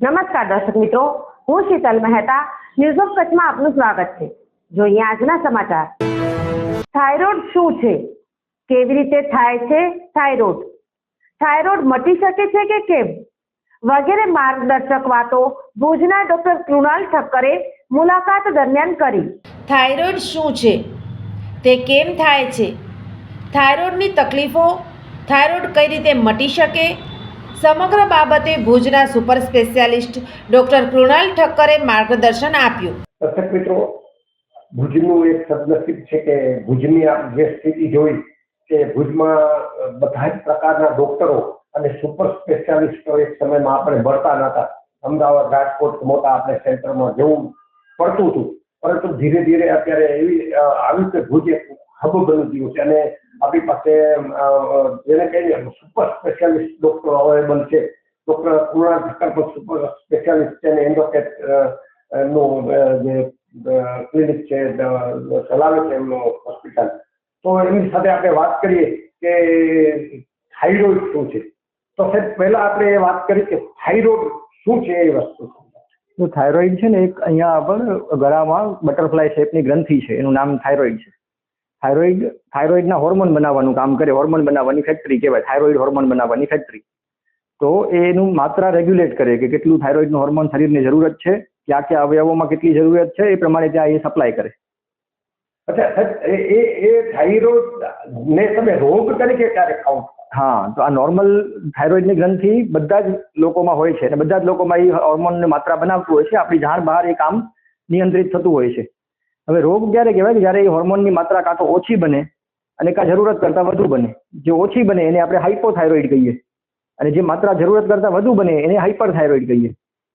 નમસ્કાર દર્શક મિત્રો, હું શીતલ મહેતા ન્યૂઝ ઓફ કચ્છમાં આપનું સ્વાગત છે. જોઈએ આજના સમાચાર. થાઇરોઇડ શું છે? કેવી રીતે થાય છે થાઇરોઇડ થાઇરોઇડ મટી શકે છે કે કેમ? વગેરે માર્ગદર્શક વાતો ભુજના ડોક્ટર કૃણાલ ઠક્કરે મુલાકાત દરમિયાન કરી. થાઇરોઇડ શું છે? તે કેમ થાય છે? થાઇરોઇડની તકલીફો? થાઇરોઇડ કઈ રીતે મટી શકે? સમગ્ર બાબતે ભુજના સુપર સ્પેશિયાલિસ્ટ ડૉક્ટર કૃણાલ ઠક્કરે માર્ગદર્શન આપ્યું. દર્શક મિત્રો, ભુજનું એક સદનસીબ છે કે ભુજની આપ જે સ્થિતિ જોઈ કે ભુજમાં બધા જ પ્રકારના ડોક્ટરો અને સુપર સ્પેશિયાલિસ્ટો એક સમયમાં આપણે મળતા નહોતા. અમદાવાદ, રાજકોટ, મોટા આપણે સેન્ટરમાં જવું પડતું હતું. પરંતુ ધીરે ધીરે અત્યારે એવી આવ્યું કે ભુજ એક હબ બની ગયું છે. અને આપણી પાસે જેને કહીએ સુપર સ્પેશિયાલિસ્ટ ડોક્ટર અવેલેબલ છે ડોક્ટર કૃણાલ ઠક્કર પણ સુપર સ્પેશિયાલિસ્ટ છે અને એન્ડોકેટનું જે ક્લિનિક છે ચલાવે છે એમનો હોસ્પિટલ તો એમની સાથે આપણે વાત કરીએ કે થાઇરોઇડ શું છે? તો સાહેબ, પહેલા આપણે એ વાત કરી કે થાઇરોઇડ શું છે એ વસ્તુ. તો થાઇરોઇડ છે ને એક અહીંયા આગળ ગળામાં બટરફ્લાય શેપની ગ્રંથિ છે. એનું નામ થાઇરોઇડ છે. થાઇરોઇડ થાઇરોઇડના હોર્મોન બનાવવાનું કામ કરે હોર્મોન બનાવવાની ફેક્ટરી કહેવાય થાઇરોઇડ હોર્મોન બનાવવાની ફેક્ટરી તો એ એનું માત્રા રેગ્યુલેટ કરે કે કેટલું થાઇરોઇડનું હોર્મોન શરીરની જરૂરત છે ક્યાં ક્યાં અવયવોમાં કેટલી જરૂરિયાત છે એ પ્રમાણે ત્યાં એ સપ્લાય કરે. અચ્છા એ એ થાઇરોઇડ ને તમે રોગ તરીકે ક્યારે ખાવ હા તો આ નોર્મલ થાઇરોઇડની ગ્રંથિ બધા જ લોકોમાં હોય છે અને બધા જ લોકોમાં એ હોર્મોનની માત્રા બનાવતું હોય છે આપણી જાણ બહાર એ કામ નિયંત્રિત થતું હોય છે. હવે રોગ ક્યારે કહેવાય કે જ્યારે એ હોર્મોનની માત્રા કાં તો ઓછી બને અને કાં જરૂરત કરતાં વધુ બને. જે ઓછી બને એને આપણે હાઇપોથાઇરોઇડ કહીએ. અને જે માત્રા જરૂરત કરતાં વધુ બને એને હાઇપરથાઇરોઇડ કહીએ.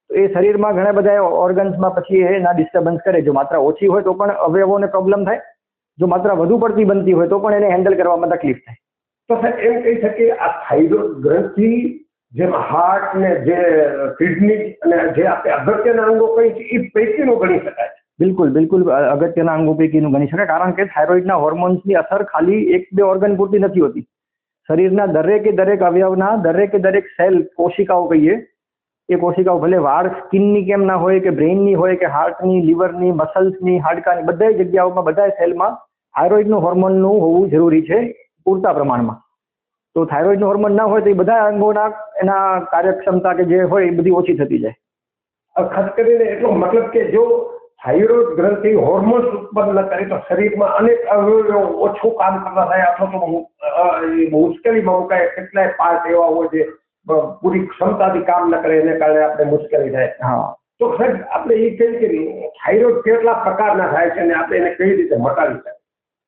તો એ શરીરમાં ઘણા બધા ઓર્ગન્સમાં પછી એના ડિસ્ટર્બન્સ કરે. જો માત્રા ઓછી હોય તો પણ અવયવોને પ્રોબ્લેમ થાય. જો માત્રા વધુ પડતી બનતી હોય તો પણ એને હેન્ડલ કરવામાં તકલીફ થાય. તો એમ કહી શકીએ, આ થાઇરોઇડ ગ્રંથિ જેમ હાર્ટ ને જે કિડની અને જે આપણે અગત્યના અંગો કહી છે એ પૈકીનું ગણી શકાય. બિલકુલ બિલકુલ અગત્યના અંગો પૈકીનું ગણી શકાય કારણ કે થાઇરોઇડના હોર્મોન્સની અસર ખાલી એક, બે ઓર્ગન પૂરતી નથી હોતી. શરીરના દરેકે દરેક અવયવના દરેકે દરેક સેલ કોશિકાઓ કહીએ, એ કોશિકાઓ ભલે વાળ સ્કિનની કેમ ના હોય કે બ્રેઇનની હોય કે હાર્ટની, લીવરની, મસલ્સની, હાડકાની બધા જગ્યાઓમાં બધા સેલમાં થાઇરોઇડનું હોર્મોનનું હોવું જરૂરી છે પૂરતા પ્રમાણમાં. તો થાઇરોઇડનું હોર્મોન ના હોય તો એ બધા અંગોના, એના કાર્યક્ષમતા કે જે હોય એ બધી ઓછી થતી જાય. ખાસ કરીને એટલો મતલબ કે જો થાઇરોઇડ ગ્રંથિ હોર્મોન્સ ઉત્પન્ન કરે તો શરીરમાં અનેક અવયવો ઓછું કામ કરતા થાય. અથવા તો મુશ્કેલીમાં મુકાય કેટલાય પાર્ટ એવા હોય જે પૂરી ક્ષમતાથી કામ ન કરે એને કારણે આપણે મુશ્કેલી થાય. હા. તો સાહેબ આપણે એ કહી કે થાઇરોઇડ કેટલા પ્રકારના થાય છે અને આપણે એને કઈ રીતે મટાડી શકાય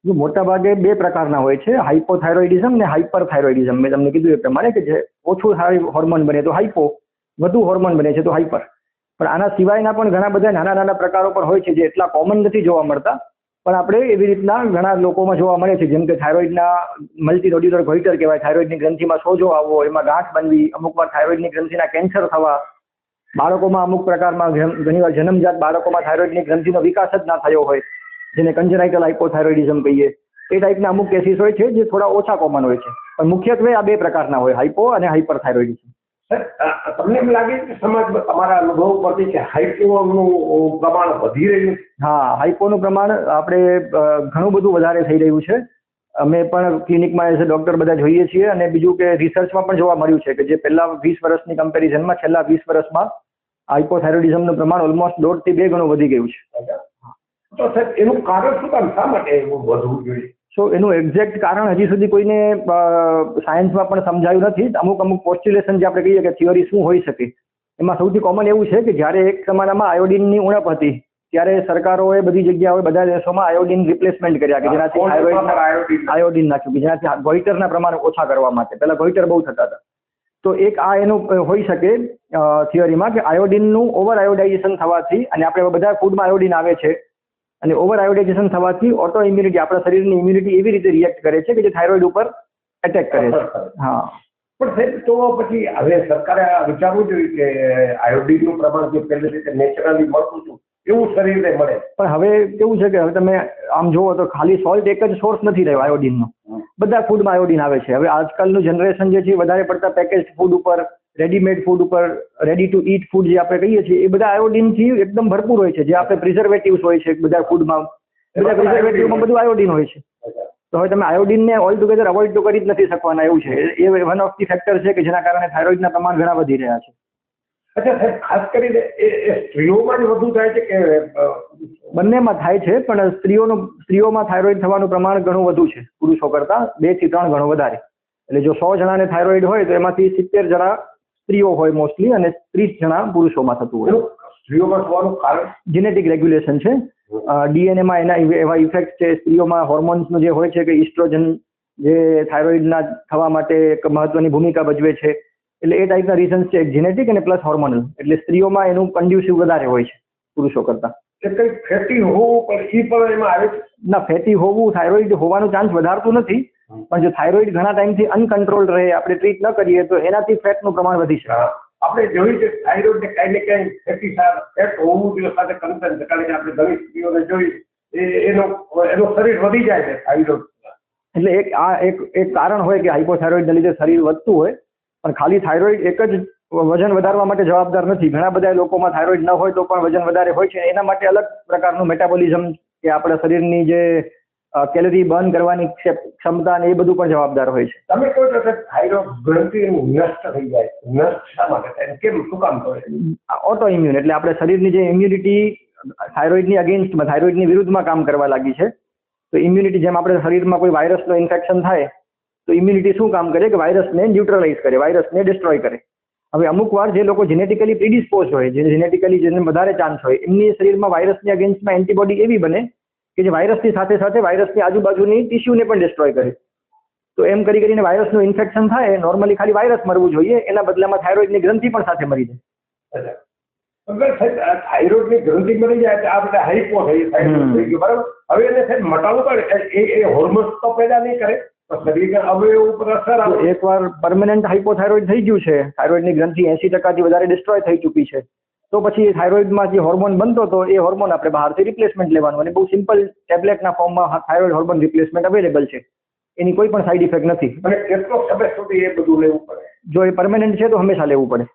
જો મોટા ભાગે બે પ્રકારના હોય છે હાઇપોથાઇરોઇડિઝમ ને હાઇપર થાઇરોઇડિઝમ મેં તમને કીધું એ પ્રમાણે કે જે ઓછું હોર્મોન બને તો હાઇપો વધુ હોર્મોન બને છે તો હાઇપર પણ આના સિવાયના પણ ઘણા બધા નાના નાના પ્રકારો પણ હોય છે જે એટલા કોમન નથી જોવા મળતા. પણ આપણે એવી રીતના ઘણા લોકોમાં જોવા મળે છે, જેમ કે થાઇરોઇડના મલ્ટીનોડ્યુલર ગોઈટર કહેવાય થાઇરોઇડની ગ્રંથિમાં સોજો આવવો, એમાં ગાંઠ બનવી અમુકવાર થાઇરોઇડની ગ્રંથિના કેન્સર થવા, બાળકોમાં અમુક પ્રકારમાં ઘણીવાર જન્મજાત બાળકોમાં થાઇરોઇડની ગ્રંથિનો વિકાસ જ ના થયો હોય, જેને કન્જનાઇટલ હાઇપોથાઇરોઇડિઝમ કહીએ. એ ટાઈપના અમુક કેસીસ હોય છે જે થોડા ઓછા કોમન હોય છે. પણ મુખ્યત્વે આ બે પ્રકારના હોય હાઇપો અને હાઇપરથાઇરોઇડિઝમ સાહેબ, તમને એમ લાગે છે કે સમાજમાં તમારા અનુભવ પરથી કે હાઇપોનું પ્રમાણ વધી રહ્યું છે? હા હાઇપોનું પ્રમાણ આપણે ઘણું બધું વધારે થઈ રહ્યું છે. અમે પણ ક્લિનિકમાં એઝ ડોક્ટર બધા જોઈએ છીએ અને બીજું કે રિસર્ચમાં પણ જોવા મળ્યું છે કે જે પહેલા વીસ વર્ષની કમ્પેરિઝનમાં છેલ્લા વીસ વર્ષમાં હાઇપોથાઇરોઇડિઝમનું પ્રમાણ ઓલમોસ્ટ દોઢથી બે ગણું વધી ગયું છે. તો સાહેબ એનું કારણ શું કામ? શા માટે એવું વધવું જોઈએ? સો એનું એક્ઝેક્ટ કારણ હજી સુધી કોઈને સાયન્સમાં પણ સમજાયું નથી. અમુક અમુક પોસ્ટ્યુલેશન જે આપણે કહીએ કે થિયરી શું હોઈ શકે. એમાં સૌથી કોમન એવું છે કે જ્યારે એક જમાનામાં આયોડિનની ઉણપ હતી ત્યારે સરકારોએ બધી જગ્યાએ બધા દેશોમાં આયોડિન રિપ્લેસમેન્ટ કર્યા કે જેનાથી આયોડિન નાખ્યું? કે જેનાથી ગોઈટરના પ્રમાણ ઓછા કરવા માટે. પહેલાં ગોઈટર બહુ થતા હતા. તો એક આ એનું હોઈ શકે થિયરીમાં કે આયોડિનનું ઓવર આયોડાઇઝેશન થવાથી અને આપણે બધા ફૂડમાં આયોડિન આવે છે અને ઓવર આયોડાઇઝેશન થવાથી ઓટો ઇમ્યુનિટી આપણા શરીરની ઇમ્યુનિટી એવી રીતે રિએક્ટ કરે છે કે જે થાઇરોઇડ ઉપર એટેક કરે છે. હા પણ સાહેબ તો પછી હવે સરકારે આ વિચારવું જોઈએ કે આયોડિનનું પ્રમાણ જે પહેલી રીતે નેચરલી મળતું હતું એવું શરીરને મળે. પણ હવે કેવું છે કે હવે તમે આમ જુઓ તો ખાલી સોલ્ટ એક જ સોર્સ નથી રહ્યો આયોડિનનો. બધા ફૂડમાં આયોડિન આવે છે. હવે આજકાલનું જનરેશન જે છે વધારે પડતા પેકેજ ફૂડ ઉપર રેડીમેડ ફૂડ ઉપર રેડી ટુ ઈટ ફૂડ જે આપણે કહીએ છીએ એ બધા આયોડિનથી એકદમ ભરપૂર હોય છે. જે આપણે પ્રિઝર્વેટિવ્સ હોય છે બધા ફૂડમાં બધા પ્રિઝર્વેટિવમાં બધું આયોડિન હોય છે. તો હવે તમે આયોડિનને ઓલ ટુગેધર અવોઇડ તો કરી જ નથી શકવાના એવું છે. એ વન ઓફ ધી ફેક્ટર છે કે જેના કારણે થાઇરોઇડના પ્રમાણ ઘણા વધી રહ્યા છે. અચ્છા સાહેબ ખાસ કરીને એ એ સ્ત્રીઓમાં જ વધુ થાય છે કે બંનેમાં થાય છે પણ સ્ત્રીઓનું સ્ત્રીઓમાં થાઇરોઇડ થવાનું પ્રમાણ ઘણું વધુ છે. પુરુષો કરતાં બેથી ત્રણ ગણું વધારે. એટલે જો સો જણાને થાઇરોઇડ હોય તો એમાંથી સિત્તેર જણા સ્ત્રીઓ હોય મોસ્ટલી અને ત્રીસ જણા પુરુષોમાં થતું હોય. સ્ત્રીઓમાં થવાનું કારણ? જીનેટિક રેગ્યુલેશન છે. ડીએનએમાં એના એવા ઇફેક્ટ છે. સ્ત્રીઓમાં હોર્મોન્સનું જે હોય છે કે ઇસ્ટ્રોજન જે થાઇરોઇડના થવા માટે એક મહત્વની ભૂમિકા ભજવે છે. એટલે એ ટાઈપના રીઝન્સ છે. એક જીનેટિક અને પ્લસ હોર્મોનલ એટલે સ્ત્રીઓમાં એનું કન્ડ્યુસિવ વધારે હોય છે પુરુષો કરતાં. કંઈક ફેટી હોવું પણ એ પણ એમાં આવે ના ફેટી હોવું થાઇરોઇડ હોવાનો ચાન્સ વધારતું નથી. પણ જો થાઇરોઇડ ઘણા ટાઈમથી અનકંટ્રોલ રહે આપણે ટ્રીટ ન કરીએ તો એનાથી ફેટનું પ્રમાણ વધી શકે. આપણે જોયું છે થાઇરોઇડ ને કઈ ને કઈ ફેટી ફેટ હોવું જોઈએ સાથે કન્સર્ન કારણ આપણે ઘણી સ્ત્રીઓને જોઈ એનો એનો શરીર વધી જાય છે થાઇરોઇડ એટલે એક આ એક એક કારણ હોય કે હાઇપોથાઇરોઇડના લીધે શરીર વધતું હોય પણ ખાલી થાઇરોઇડ એક જ વજન વધારવા માટે જવાબદાર નથી. ઘણા બધા લોકોમાં થાઇરોઇડ ન હોય તો પણ વજન વધારે હોય છે. એના માટે અલગ પ્રકારનું મેટાબોલિઝમ કે આપણા શરીરની જે કેલરી બર્ન કરવાની ક્ષે- ક્ષમતા ને એ બધું પણ જવાબદાર હોય છે. તમે કહો છો કે થાઇરોઇડ ગ્રંથિ નષ્ટ થઈ જાય નષ્ટ શા માટે થાય કેમ? શું કામ કરે ઓટો ઇમ્યુન એટલે આપણે શરીરની જે ઇમ્યુનિટી થાઇરોઇડની અગેન્સ્ટમાં થાઇરોઇડની વિરુદ્ધમાં કામ કરવા લાગી છે. તો ઇમ્યુનિટી જેમ આપણે શરીરમાં કોઈ વાયરસનો ઇન્ફેક્શન થાય તો ઇમ્યુનિટી શું કામ કરે? કે વાયરસને ન્યુટ્રલાઇઝ કરે વાયરસને ડિસ્ટ્રોય કરે. હવે અમુક વાર જે લોકો જેનેટિકલી પ્રિડિસ્પોઝ હોય જે જેનેટિકલી જેને વધારે ચાન્સ હોય એમની શરીરમાં વાયરસની અગેન્સ્ટમાં એન્ટીબોડી એવી બને કે જે વાયરસની સાથે સાથે વાયરસની આજુબાજુની ટીસ્યુને પણ ડિસ્ટ્રોય કરે. તો એમ કરી કરીને વાયરસનું ઇન્ફેક્શન થાય નોર્મલી ખાલી વાયરસ મરવું જોઈએ એના બદલામાં થાઇરોઇડની ગ્રંથિ પણ સાથે મરી જાય. થાઇરોઇડની ગ્રંથિ મરી જાય તો આ બધા હાઇપો થઈ થાઇરોઇડ થઈ ગયું બરાબર? હવે એને સાહેબ મટાડવું પડે એ એ હોર્મોન્સ તો પેદા નહીં કરે એકવાર પરમનન્ટ હાઇપોથાઇરોઇડ થઈ ગયું છે થાઇરોઇડની ગ્રંથિ એસી ટકાથી વધારે ડિસ્ટ્રોય થઈ ચૂકી છે. તો પછી થાઇરોઇડમાં જે હોર્મોન બનતો હતો એ હોર્મોન આપણે બહારથી રિપ્લેસમેન્ટ લેવાનું અને બહુ સિમ્પલ ટેબ્લેટના ફોર્મમાં થાઇરોઇડ હોર્મોન રિપ્લેસમેન્ટ અવેલેબલ છે. એની કોઈ પણ સાઇડ ઇફેક્ટ નથી. અને કેટલો સમય સુધી એ બધું લેવું પડે? જો એ પરમેનન્ટ છે તો હંમેશા લેવું પડે.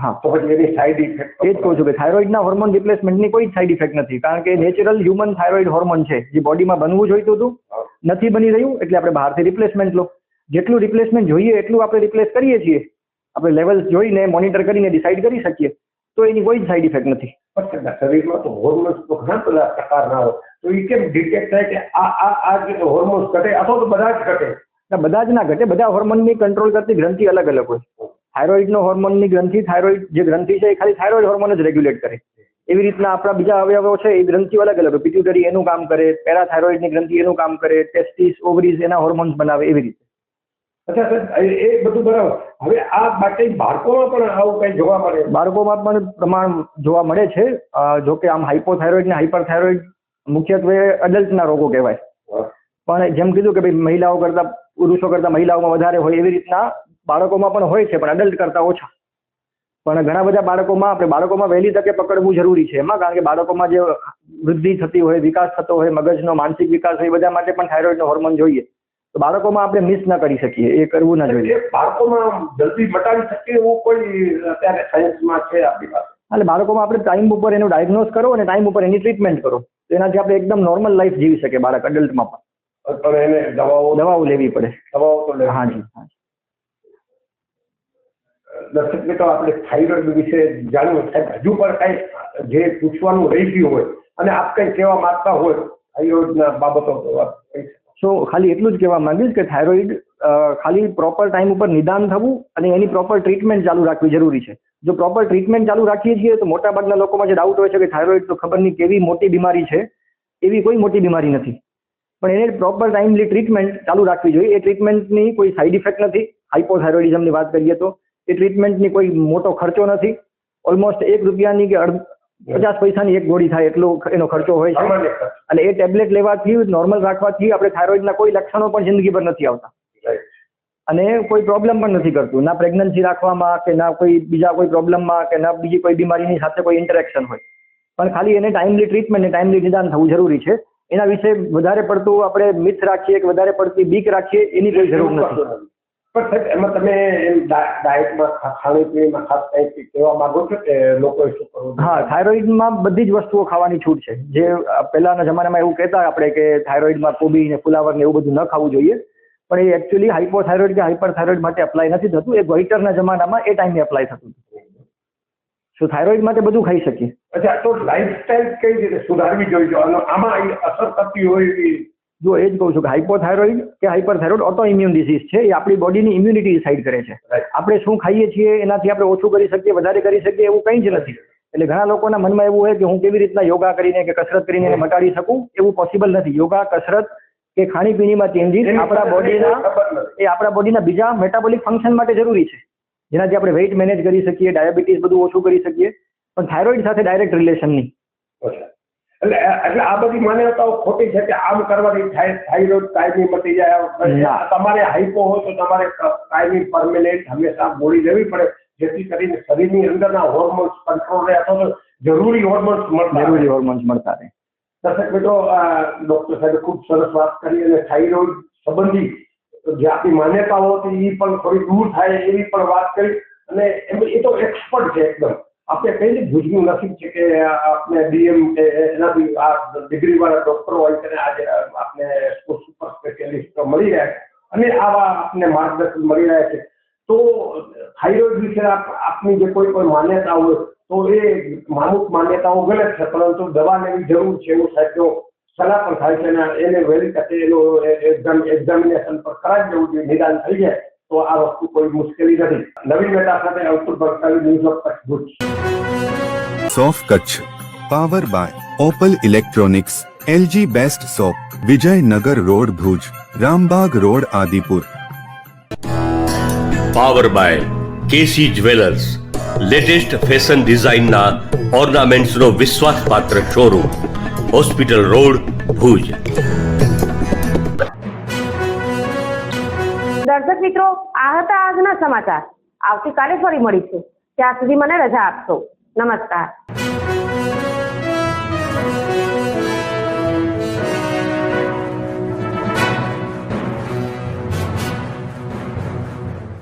હા. તો પછી એની સાઈડ ઇફેક્ટ એ જ કહું છું કે થાઇરોઇડના હોર્મોન રિપ્લેસમેન્ટની કોઈ સાઇડ ઇફેક્ટ નથી. કારણ કે નેચરલ હ્યુમન થાઇરોઇડ હોર્મોન છે. જે બોડીમાં બનવું જોઈતું હતું નથી બની રહ્યું એટલે આપણે બહારથી રિપ્લેસમેન્ટ લો. જેટલું રિપ્લેસમેન્ટ જોઈએ એટલું આપણે રિપ્લેસ કરીએ છીએ. આપણે લેવલ જોઈને મોનિટર કરીને ડિસાઇડ કરી શકીએ. તો એની કોઈ સાઈડ સાઇડ ઇફેક્ટ નથી શરીરમાં તો હોર્મોન્સ તો ઘણા બધા પ્રકારના હોય. તો એ કેમ ડિટેક્ટ થાય કે આ આ આ જે હોર્મોન્સ ઘટે અથવા તો બધા જ ઘટે? બધા જ ના ઘટે. બધા હોર્મોનની કંટ્રોલ કરતી ગ્રંથિ અલગ અલગ હોય. થાઇરોઇડનો હોર્મોનની ગ્રંથિ થાઇરોઇડ જે ગ્રંથિ છે એ ખાલી થાઇરોઇડ હોર્મોન જ રેગ્યુલેટ કરે. એવી રીતના આપણા બીજા અવયવો છે એ ગ્રંથિઓ અલગ અલગ પિટ્યુટરી એનું કામ કરે પેરાથાઇરોઇડની ગ્રંથિ એનું કામ કરે ટેસ્ટિસ ઓવરીઝ એના હોર્મોન્સ બનાવે એવી રીતે. અચ્છા એ એ બધું બરાબર. હવે આ માટે બાળકોમાં પણ આવું કઈ જોવા મળે? બાળકોમાં પણ પ્રમાણ જોવા મળે છે. જો કે આમ હાઇપોથાઇરોઇડ ને હાઇપરથાઇરોઇડ મુખ્યત્વે અડલ્ટના રોગો કહેવાય. પણ જેમ કીધું કે ભાઈ મહિલાઓ કરતા પુરુષો કરતા મહિલાઓમાં વધારે હોય એવી રીતના બાળકોમાં પણ હોય છે પણ અડલ્ટ કરતા ઓછા. પણ ઘણા બધા બાળકોમાં આપણે બાળકોમાં વહેલી તકે પકડવું જરૂરી છે એમાં કારણ કે બાળકોમાં જે વૃદ્ધિ થતી હોય વિકાસ થતો હોય મગજનો માનસિક વિકાસ હોય એ બધા માટે પણ થાઇરોઇડનો હોર્મોન જોઈએ. તો બાળકોમાં આપણે મિસ ના કરી શકીએ એ કરવું ના જોઈએ. બાળકોમાં જલ્દી મટાવી શકીએ એવું કોઈ અત્યારે સાયન્સમાં છે આપણી પાસે? એટલે બાળકોમાં આપણે ટાઈમ ઉપર એનું ડાયગ્નોઝ કરો અને ટાઈમ ઉપર એની ટ્રીટમેન્ટ કરો. તો એનાથી આપણે એકદમ નોર્મલ લાઈફ જીવી શકીએ બાળક અડલ્ટમાં પણ. પણ એને દવાઓ દવાઓ લેવી પડે. દવાઓ તો લેવી હાજી દર્શક મિત્રો આપણે થાઇરોઇડ વિશે જાણ્યું સાહેબ હજુ પણ કઈ જે પૂછવાનું રહી ગયું હોય અને આપ કઈ કહેવા માંગતા હોય થાઇરોઇડના બાબતો કહી શકો. સો ખાલી એટલું જ કહેવા માંગીશ કે થાઇરોઇડ ખાલી પ્રોપર ટાઈમ ઉપર નિદાન થવું અને એની પ્રોપર ટ્રીટમેન્ટ ચાલુ રાખવી જરૂરી છે. જો પ્રોપર ટ્રીટમેન્ટ ચાલુ રાખીએ છીએ, તો મોટાભાગના લોકોમાં જે ડાઉટ હોય છે કે થાઇરોઇડ તો ખબર નહીં કેવી મોટી બીમારી છે, એવી કોઈ મોટી બીમારી નથી. પણ એને પ્રોપર ટાઈમલી ટ્રીટમેન્ટ ચાલુ રાખવી જોઈએ. એ ટ્રીટમેન્ટની કોઈ સાઇડ ઇફેક્ટ નથી. હાઇપોથાઇરોઇડિઝમની વાત કરીએ તો, એ ટ્રીટમેન્ટની કોઈ મોટો ખર્ચો નથી. ઓલમોસ્ટ એક રૂપિયાની કે અડધ પચાસ પૈસાની એક ગોળી થાય એટલો એનો ખર્ચો હોય છે. અને એ ટેબ્લેટ લેવાથી નોર્મલ રાખવાથી આપણે થાઇરોઇડના કોઈ લક્ષણો પણ જિંદગીભર નથી આવતા. અને કોઈ પ્રોબ્લેમ પણ નથી કરતું. ના પ્રેગ્નન્સી રાખવામાં કે ના કોઈ બીજા કોઈ પ્રોબ્લેમમાં કે ના બીજી કોઈ બીમારીની સાથે કોઈ ઇન્ટરેક્શન હોય. પણ ખાલી એને ટાઈમલી ટ્રીટમેન્ટ ને ટાઈમલી નિદાન થવું જરૂરી છે. એના વિશે વધારે પડતું આપણે મિથ રાખીએ કે વધારે પડતી બીક રાખીએ એની કોઈ જરૂર નથી. પણ સાહેબ એમાં તમે એમ ડાયટમાં ખાણીપીણીમાં ખાસ કંઈ કહેવા માગો છો કે લોકોએ શું કરવું હા થાઇરોઇડમાં બધી જ વસ્તુઓ ખાવાની છૂટ છે. જે પહેલાંના જમાનામાં એવું કહેતા આપણે કે થાઇરોઇડમાં કોબી ને ફુલાવર ને એવું બધું ન ખાવું જોઈએ. પણ એ એકચ્યુઅલી હાઇપોથાઇરોઇડ કે હાઇપરથાઇરોઇડ માટે અપ્લાય નથી થતું. એ ગોઈટરના જમાનામાં એ ટાઈમે અપ્લાય થતું સો થાઇરોઇડ માટે બધું ખાઈ શકીએ. અચ્છા તો લાઈફસ્ટાઈલ કઈ રીતે સુધારવી જોઈએ? આમાં અસર થતી હોય એવી જો એ જ કહું છું કે હાઇપોથાઇરોઇડ કે હાઇપરથાઇરોઇડ ઓટો ઇમ્યુન ડિસીઝ છે એ આપણી બોડીની ઇમ્યુનિટી ડિસાઇડ કરે છે. આપણે શું ખાઈએ છીએ એનાથી આપણે ઓછું કરી શકીએ વધારે કરી શકીએ એવું કંઈ જ નથી. એટલે ઘણા લોકોના મનમાં એવું હોય કે હું કેવી રીતના યોગા કરીને કે કસરત કરીને એને મટાડી શકું એવું પોસિબલ નથી. યોગા કસરત કે ખાણીપીણીમાં ચેન્જીસ આપણા બોડીના એ આપણા બોડીના બીજા મેટાબોલિક ફંક્શન માટે જરૂરી છે. જેનાથી આપણે વેઇટ મેનેજ કરી શકીએ ડાયાબિટીસ બધું ઓછું કરી શકીએ. પણ થાઇરોઇડ સાથે ડાયરેક્ટ રિલેશન નહીં. એટલે એટલે આ બધી માન્યતાઓ ખોટી છે કે આમ કરવાથી થાઇરોઇડ કાયમી મટી જાય. તમારે હાઈપો હોય તો તમારે કાયમી પરમેનન્ટ હંમેશા ગોળી લેવી પડે જેથી કરીને શરીરની અંદરના હોર્મોન્સ કંટ્રોલ રહે અથવા તો જરૂરી હોર્મોન્સ મળતા જરૂરી. હોર્મોન્સ મળતા રહે દર્શક મિત્રો ડોક્ટર સાહેબ ખૂબ સરસ વાત કરી અને થાઇરોઇડ સંબંધી જે આપણી માન્યતાઓ હતી એ પણ થોડી દૂર થાય એવી પણ વાત કરી અને એ તો એક્સપર્ટ છે એકદમ આપણે કઈ ભુજનું નસીબ છે કે આપણે ડીએમ કે એના બી આ ડિગ્રી વાળા ડોક્ટરો હોય છે આજે આપણે સુપર સ્પેશિયાલિસ્ટ મળી રહ્યા છે અને આવા આપને માર્ગદર્શન મળી રહ્યા છે. તો થાઇરોઇડ વિશે આપની જે કોઈ પણ માન્યતા હોય તો એ અમુક માન્યતાઓ ગલત છે, પરંતુ દવા લેવી જરૂર છે એવું સાચો સલાહ પણ થાય છે અને એને વહેલી તકે એનું એક્ઝામ એક્ઝામિનેશન પર કરાવી દેવું જોઈએ, નિદાન થઈ જાય. તો આ વસ્તુ કોઈ મુશ્કેલી નથી. નવીન મહેતા સાથે અંકુર ભરતાવી news of Kutch Bhuj સોફ Kutch power by Opal electronics LG best shop Vijaynagar road Bhuj Rambag road Adipur. Power by KC jewellers latest fashion ડિઝાઇનના ઓર્નામેન્ટ્સનો વિશ્વાસપાત્ર શોરૂમ હોસ્પિટલ રોડ ભુજ. દર્શક મિત્રો આ હતા આજના સમાચાર આવતીકાલે ફરી મળીશું ત્યાં સુધી મને રજા આપશો નમસ્કાર